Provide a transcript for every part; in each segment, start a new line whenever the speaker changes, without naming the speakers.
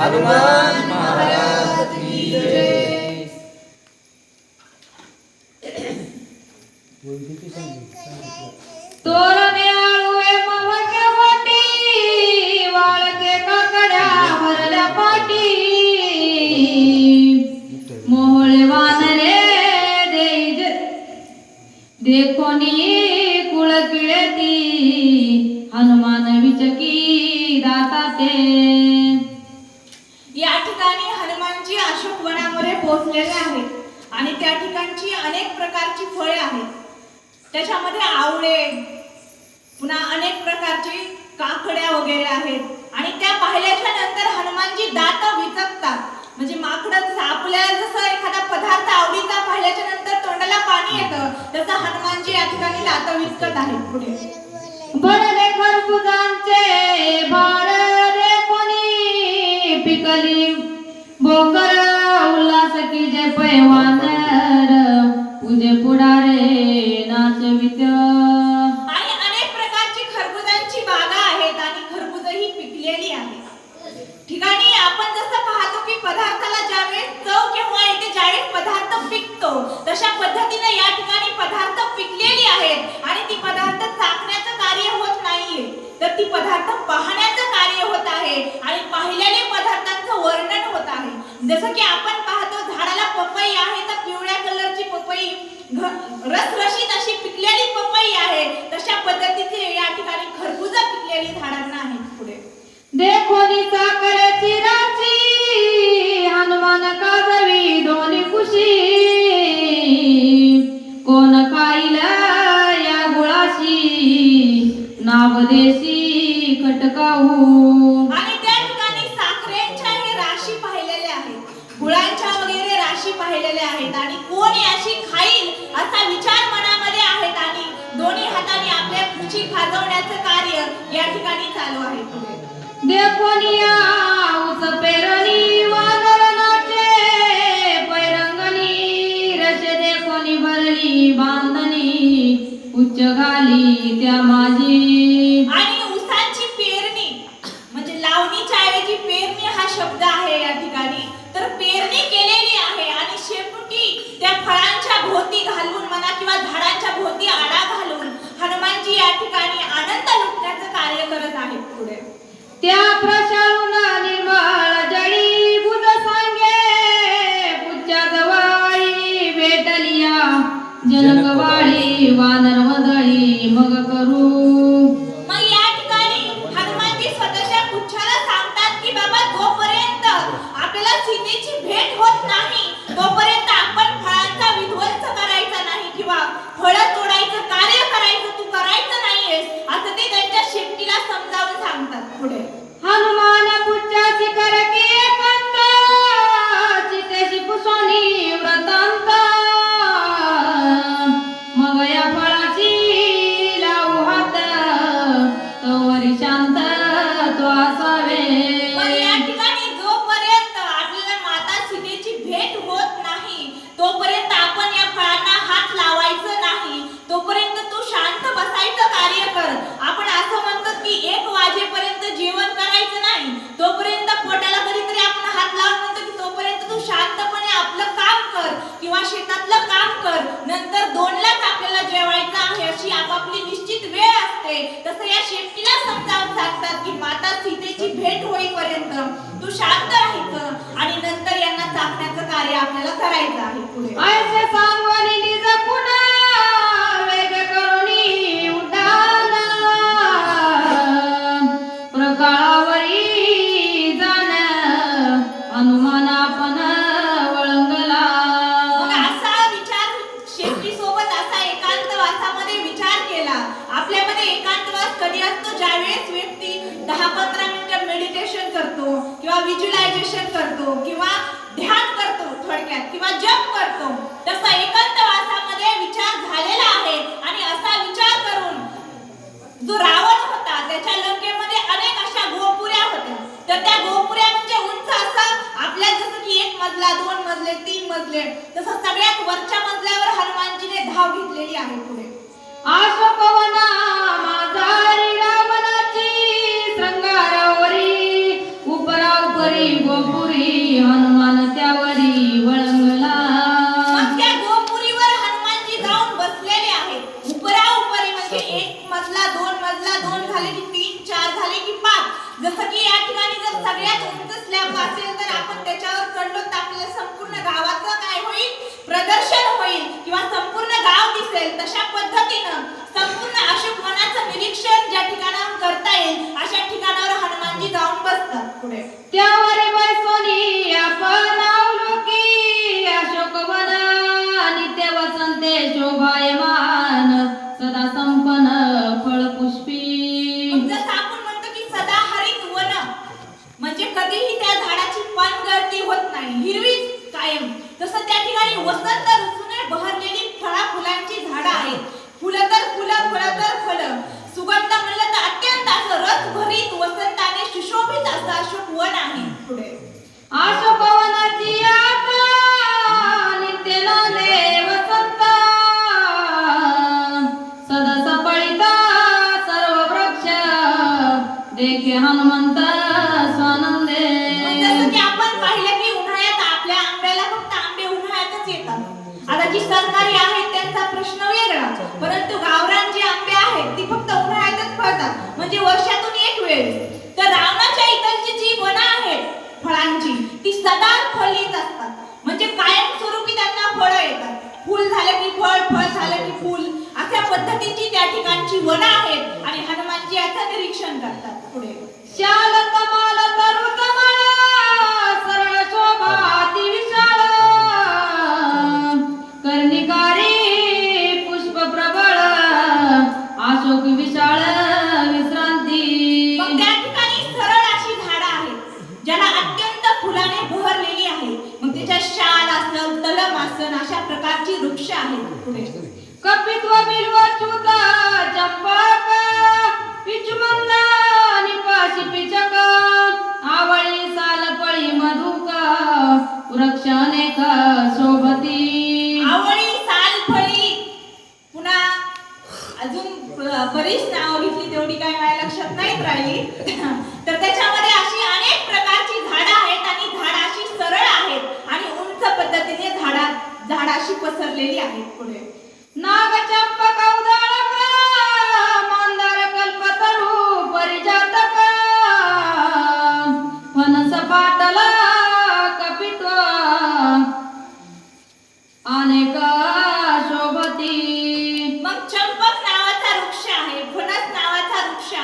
हनुमान महाराज की जय।
तोरणे वाटी वाळके काकड्या भरल्या पाटी. मोहळे वानरे देई देखोनी कुळ किळती हनुमान विचकी दाता ते
पोहोचलेले आहेत. आणि त्या ठिकाणची अनेक प्रकारची फळे आहेत. त्याच्यामध्ये आवळे पुन्हा अनेक प्रकारची काकड्या वगैरे आहेत. आणि त्या पाहिल्याच्या नंतर हनुमानजी दात विचकतात म्हणजे माकडं आपल्याला जसं एखादा पदार्थ आवडीचा पाहिल्याच्या नंतर तोंडाला पाणी येतं तसं हनुमानजी या ठिकाणी दात विचकत आहेत पुढे.
बरं की जय पूजे पुढारे नाचवित
आणि अनेक प्रकारची खरबुजांची बागा आहेत आणि खरबुज ही पिकलेली आहेत. ठिकाणी आपण जसं पाहतो की पदार्थाला ज्यावेळेस चव किंवा येते ज्यावेळेस पदार्थ पिकतो तशा पद्धतीने या ठिकाणी पदार्थ पिकलेली आहेत. आणि ती पदार्थ चाकण्याचं कार्य होत नाहीये. तर ती पदार्थ पाहण्याचं कार्य होत आहे. आणि पाहिलेले पदार्थांचं वर्णन होत आहे. जसं की आपण पाहतो पपई आहे तर पिवळ्या कलरची पपई रसरशीत अशी पिकलेली पपई आहे. तशा पद्धतीचे या ठिकाणी खरबुज पिकलेली झाडांना आहे पुढे.
देखोनी साखरेची राची हनुमान काजवी दोन्ही खुशी. कोण खाईल या गुळाशी? नाव देशी खटकाऊ उच्च घाली त्या माझ्या करू.
मग या ठिकाणी हनुमानजी स्वतःच्या पुच्छाला सांगतात की बाबा जोपर्यंत आपल्याला सीतेची भेट होत नाही तोपर्यंत आपण फळांचा विध्वंस करायचा नाही किंवा फळ तोडायचं कार्य करायचं तू करायचं नाहीयेस असं ते त्यांच्या शेपटीला समजावून सांगतात पुढे. कर शेतातलं काम कर. नंतर दोनलाच आपल्याला जेवायचं आहे अशी आपापली निश्चित वेळ असते. तसं या शेपटीला समजावून सांगतात की माता सीतेची भेट होईपर्यंत तू शांत राहायचं आणि नंतर यांना चाकण्याचं कार्य आपल्याला करायचं आहे पुढे. मजला दोन मजले तीन मजले. तसं सगळ्यात वरच्या मजल्यावर हनुमानजीने धाव घेतलेली आहे पुढे.
गोपुरी हनुमान वळंगला. बसलेले आहे म्हणजे एक मजला दोन मजला दोन झाले की
जसं की या ठिकाणी जर सगळ्यात उंच स्लॅब असेल तर आपण त्याच्यावर चढलो तर आपल्याला संपूर्ण गावाचं काय होईल? प्रदर्शन होईल. किंवा संपूर्ण गाव दिसेल तशा पद्धतीनं संपूर्ण अशोक वनाचं निरीक्षण ज्या ठिकाणाहून करता येईल अशा ठिकाणावर हनुमानजी जाऊन बसतात पुढे.
त्यावर बैसोनी आपण अवलोकी हनुमंत स्वानंदे.
जसं की आपण पाहिलं की उन्हाळ्यात आपल्या आंब्याला फक्त आंबे उन्हाळ्यातच येतात. आता जी सरकारी आहेत त्यांचा प्रश्न वेगळा. परंतु गावरान जी आंबे आहेत ती फक्त उन्हाळ्यातच फळतात. म्हणजे वर्षातून एक वेळ तर रावणाच्या इथलची जी वनं आहेत फळांची ती सदा फलित असतात. म्हणजे कायमस्वरूपी त्यांना फळं येतात. फुल झालं की फळ फळ झालं की फुल. अशा पद्धतीची त्या ठिकाणची वनं आहेत आणि हनुमानजी याचं निरीक्षण करतात पुढे.
कपित्व बिल्वच्युत चंपक पिचुमंद निपाशी पिचक आवळी सालपळी मधुक वृक्ष अनेक शोभती?
आवळी साल फळी पुन्हा अजून ब- बरीच नावं घेतली तेवढी काय माझ्या लक्षात नाहीत राहिली. तर त्याच्यामध्ये अशी अनेक प्रकारची झाडं आहेत आणि झाडं अशी सरळ आहेत आणि उंच पद्धतीने झाडा झाडं अशी पसरलेली आहेत पुढे.
नाग चंपक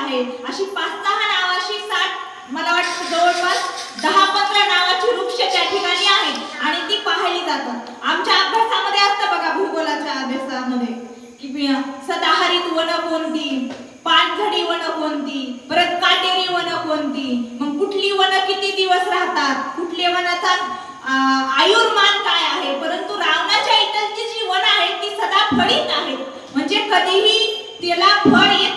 आहे. अशी पाच सहा नावाची सात मला वाटतं जवळपास दहा पंधरा नावाची वृक्ष त्या ठिकाणी आहेत आणि ती पाहिली जातात. आमच्या अभ्यासामध्ये असतं बघा भूगोलाच्या अभ्यासामध्ये की सदाहरित वन कोणती पानझडी वन कोणती परत काटेरी वन कोणती मग कुठली वन किती दिवस राहतात कुठले वनाचा आयुर्मान काय आहे परंतु रावणाच्या इथलची जी वन आहेत ती सदा फळीत आहेत. म्हणजे कधीही त्याला फळ येत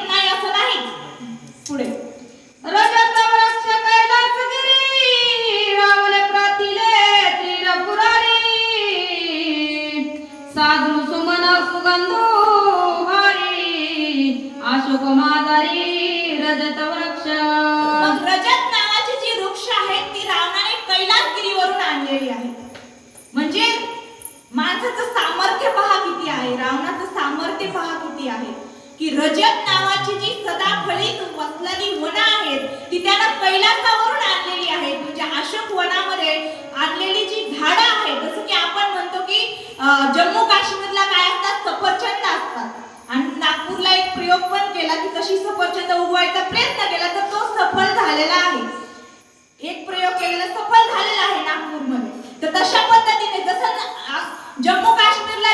माहिती आहे. की रजत नावाची जी सदाफळीत वसलेली वनं आहेत ती त्यानं कैलासावरून आणलेली आहेत. म्हणजे अशोक वनामध्ये आणलेली जी झाडं आहेत जसं की आपण म्हणतो की जम्मू काश्मीरला काय असतात? सफरचंद असतात. आणि नागपूरला एक प्रयोग पण केला की कशी सफरचंद उगवायचा प्रयत्न केला तर तो सफल झालेला आहे. एक प्रयोग केलेला सफल झालेला आहे नागपूरमध्ये. तर तशा पद्धतीने जसं जम्मू काश्मीरला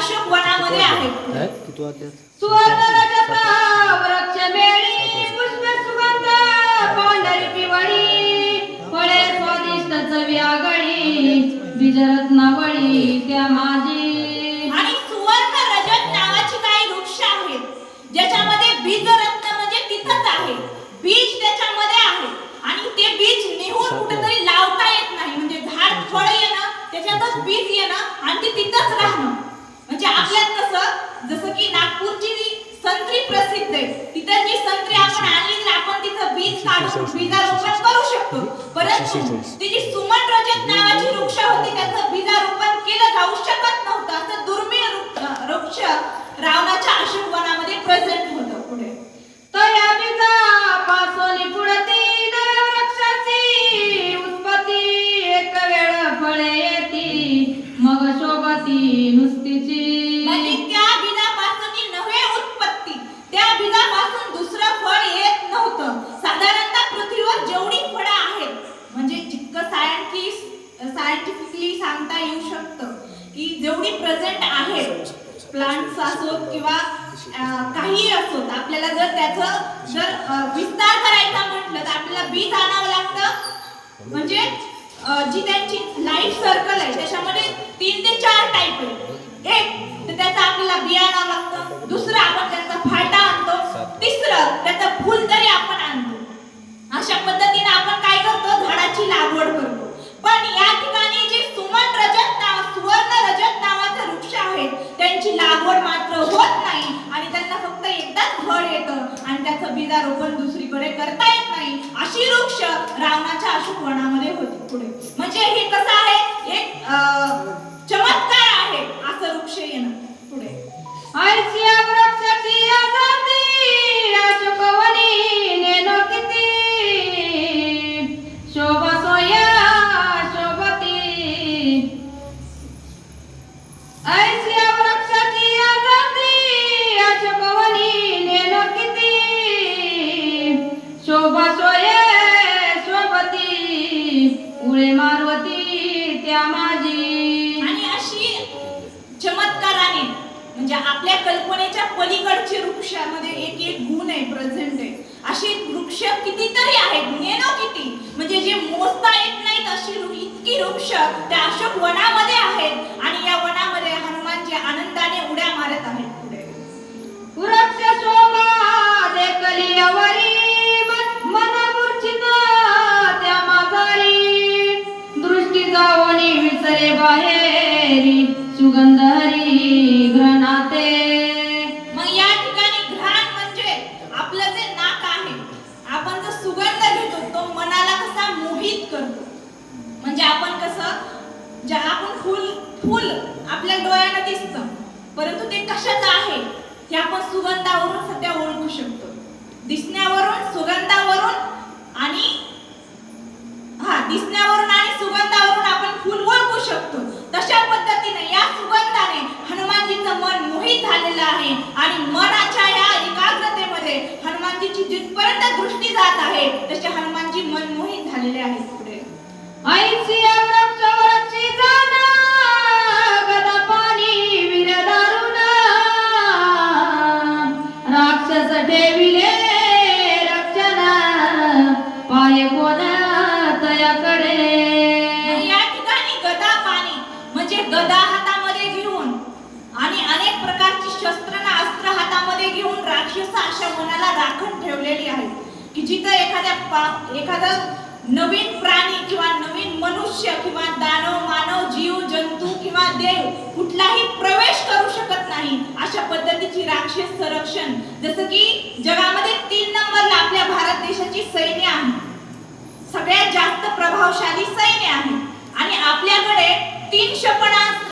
अशोक वनामध्ये आहे.
सुवर्ण रजत वृक्ष मेळी पुष्प सुगंध पांढरी पिवळी फळे स्वादिष्ट चवी आगळी बीजरत्नावळी त्या माझी.
आणि सुवर्ण रजत नावाची काही वृक्ष आहेत ज्याच्यामध्ये बीजरत्न म्हणजे तिथंच आहे. बीज त्याच्यामध्ये आहे. आणि ते बीज नेहून कुठेतरी लावता येत नाही. म्हणजे झाड फळ येणं त्याच्यातच बीज येणं आणि ते तिथंच राहणं. आपल्यात कसं जसं की नागपूरची संत्री प्रसिद्ध आहे. तिथं जी संत्री आपण आणली तर आपण तिथं बीज काढून बीजारोपण करू शकतो. परंतु ती जी सुमन रजत नावाची वृक्ष होती त्याचं बीजारोपण केलं जाऊ शकत सांगता येऊ शकतं की जेवढी प्रेझेंट आहेत प्लांट्स असोत किंवा काहीही असोत आपल्याला जर त्याचं जर विस्तार करायचा म्हटलं तर आपल्याला बीज आणावं लागतं. म्हणजे जी त्यांची लाईफ सर्कल आहे त्याच्यामध्ये तीन ते चार टाईप आहे एक तर त्याचा आपल्याला बिया आणावं लागतं. दुसरं आपण त्याचा फाटा आणतो. तिसरं त्याचं फुल तरी आपण आणतो. अशा पद्धतीने आपण काय करतो? झाडाची लागवड करतो पण या ठिकाणी जे सुमन रजत नाव सुवर्ण रजत नावाचे वृक्ष आहेत त्यांची लागवड मात्र होत नाही आणि त्यांना फक्त एकदाच फळ येतं आणि त्याचं बीजारोपण दुसरीकडे करता येत नाही. अशी वृक्ष रावणाच्या अशोक वनामध्ये होती पुढे. म्हणजे हे कसं आहे? एक अं, चमत्कार आहे. असं वृक्ष येणं पुढे.
वृक्षाची
कितीतरी आहेत. नेनो किती? म्हणजे जे मोजता येत नाहीत अशी इतकी वृक्ष त्या अशोक वनामध्ये आहेत आणि या वनामध्ये हनुमान जे आनंदाने उड्या मारत आहेत पुढे.
वृक्ष शोभा देखली अवरी त्या माझारी दृष्टी जाऊनी विसरे बाहेरी सुगंध हरी घ्रणाते
मग या ठिकाणी घ्राण म्हणजे आपलं जे नाक आहे आपण जो सुगंध घेतो तो मनाला कसा मोहित करतो म्हणजे आपण कसं जे आपण फुल फुल आपल्या डोळ्याला दिसतं परंतु ते कशाचं आहे हे आपण सुगंधावरून सध्या ओळखू शकतो. दिसण्यावरून सुगंधावरून आणि हा दिसण्यावरून आणि सुगंधावरून आपण फुल ओळखू शकतो. तशा पद्धतीने या सुगंधाने हनुमानजीचं मन मोहित झालेलं आहे आणि मनाच्या या एकाग्रतेमध्ये हनुमानजीची जिथपर्यंत दृष्टी जात आहे तशा हनुमानजी मन मोहित झालेले आहेत पुढे
ऐसिया वृक्ष वृक्षी जाना गदा पाणी वीर दारुणा राक्षस ठेविले तयाकडे.
या ठिकाणी म्हणजे गदा हातामध्ये घेऊन आणि अनेक प्रकारची शस्त्र हातामध्ये घेऊन राक्षस अशा मनाला राखून ठेवलेली आहे की जिथं एखाद्या एखादा नवीन प्राणी किंवा नवीन मनुष्य किंवा दानव मानव जीव जंतू किंवा देव कुठलाही प्रवेश करू शकत नाही. अशा पद्धतीची राक्षस संरक्षण जसं की जगामध्ये तीन नंबरला आपल्या भारत देशाची सैन्य आहे. सगळ्यात जास्त प्रभावशाली सैन्य आहे. आणि आपल्याकडे तीन क्षपणास्त्र